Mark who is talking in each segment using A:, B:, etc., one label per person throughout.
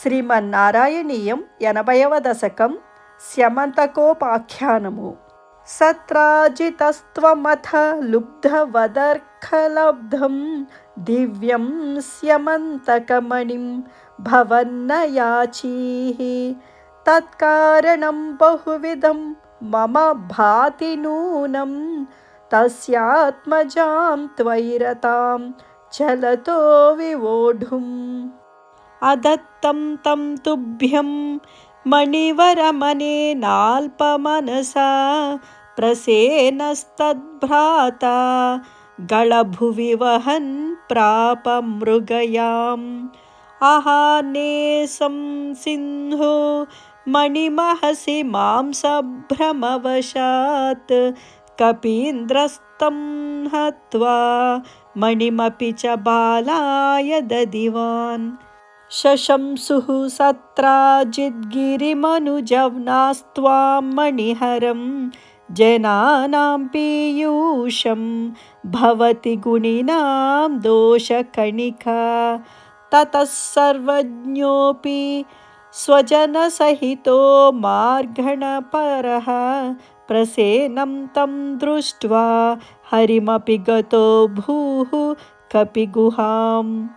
A: శ్రీమన్నారాయణీయం ఎనభైవ దశకం స్యమంతకోపాఖ్యానము సత్రాజితస్త్వమథ లుబ్ధవదర్ఖలబ్ధం దివ్యం స్యమంతకమణిం భవన్నయాచీ తత్కారణం బహువిధం మమ భాతి నూనం తస్యాత్మజాం త్వయిరతాం చలతో వివోఢుం अदत्तं तं तुभ्यं मणिवरमनेनाल्पमनसा प्रसेनस्तद्भ्राता गळभुवि वहन् प्रापमृगयाम् अहानेसं सिंहो मणिमहसि मांसभ्रमवशात् कपीन्द्रस्तं हत्वा मणिमपि च बालाय ददिवान् शशंसुः सत्राजिद्गिरिमनुजव्नास्त्वां मणिहरं जनानां पीयूषं भवति गुणिनां दोषकणिका। ततः सर्वज्ञोऽपि स्वजनसहितो मार्गणपरः प्रसेनं तं दृष्ट्वा हरिमपि गतो भूः कपिगुहाम्।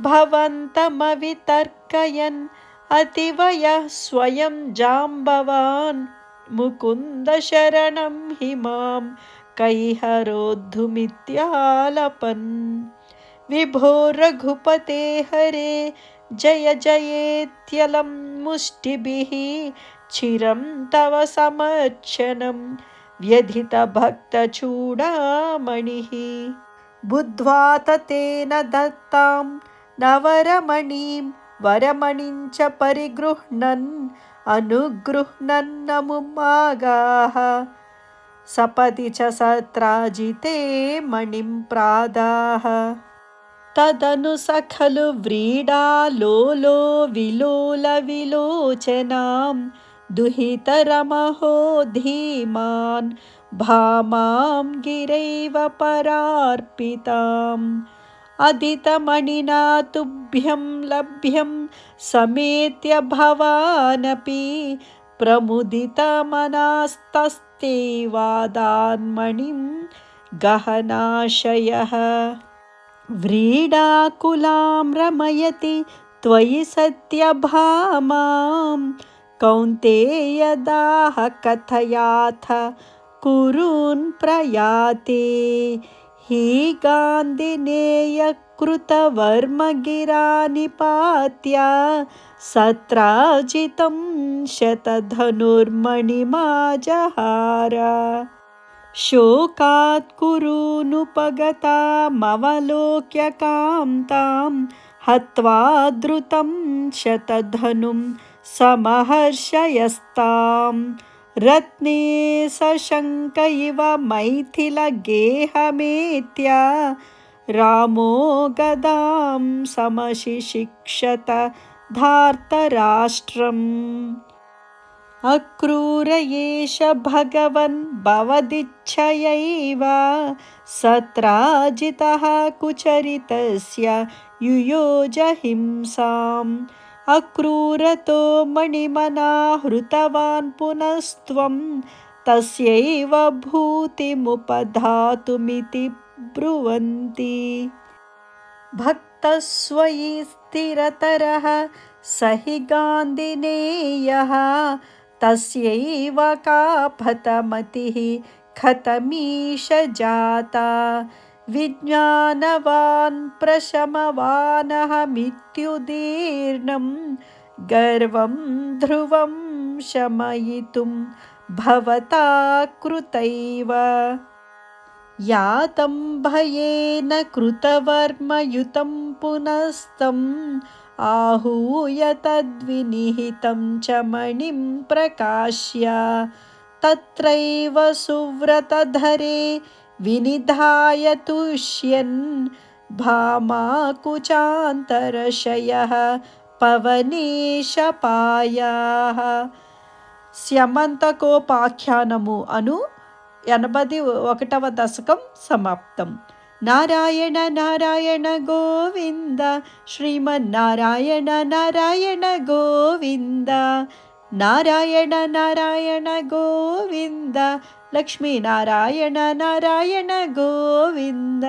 A: भवन्तमवितर्कयन् अतिवयः स्वयं जाम्बवान् मुकुन्दशरणं हि मां कैहरोद्धुमित्यालपन्। विभो रघुपते हरे जय जयेत्यलं मुष्टिभिः चिरं तव समक्षनं व्यधितभक्तचूडामणिः बुद्ध्वा तेन दत्ताम् నవరమణీం వరమణించ పరిగృహ్ణన్ అనుగృహ్ణన్నముమాగాః సపది చ సత్రాజితే మణిం ప్రాదాః. తదను సఖలు వ్రీడాలోలో విలోల విలోచనాం దుహితరమహో ధీమాన్ భామాం గిరైవ పరార్పితాం. अदितमणिना तुभ्यं लभ्यं समेत्य भवानपि प्रमुदितमनास्तस्ते वादान्मणिं गहनाशयः। व्रीडाकुलां रमयति त्वयि सत्यभामां कौन्तेयदाह कथयाथ कुरून् प्रयाते हि गान्धिनेयकृतवर्मगिरानिपात्या सत्राजितं शतधनुर्मणिमाजहार। शोकात् कुरूनुपगतामवलोक्य कान्तां हत्वा द्रुतं शतधनुं समहर्षयस्ताम् रत्ने सशङ्क इव मैथिलगेहमेत्या। रामो गदां समशिशिक्षत धार्तराष्ट्रम्। अक्रूर एष भगवन् भवदिच्छयैव। सत्राजितः कुचरितस्य युयोजहिंसाम् अक्रूरतो मणिमना हृतवान् पुनस्त्वं तस्यैव भूतिमुपधातुमिति ब्रुवन्ति। भक्तस्वयि स्थिरतरः स हि गान्धिनेयः तस्यैव कापथमतिः खतमीश जाता विज्ञानवान् प्रशमवानहमित्युदीर्णं गर्वं ध्रुवं शमयितुं भवता कृतैव। यातं भयेन कृतवर्मयुतं पुनस्तम् आहूय तद्विनिहितं च मणिं प्रकाश्य। तत्रैव सुव्रतधरे विनिधाय तुष्यन् भामाकुचान्तरशयः పవనేశపాయాः స్యమంతకోపాఖ్యానము అను ఎనభై ఒకటవ దశకం సమాప్తం नारायण नारायण गोविन्द श्रीमन्नारायण नारायण गोविन्द नारायण नारायण गोविन्द लक्ष्मीनारायण नारायण गोविन्द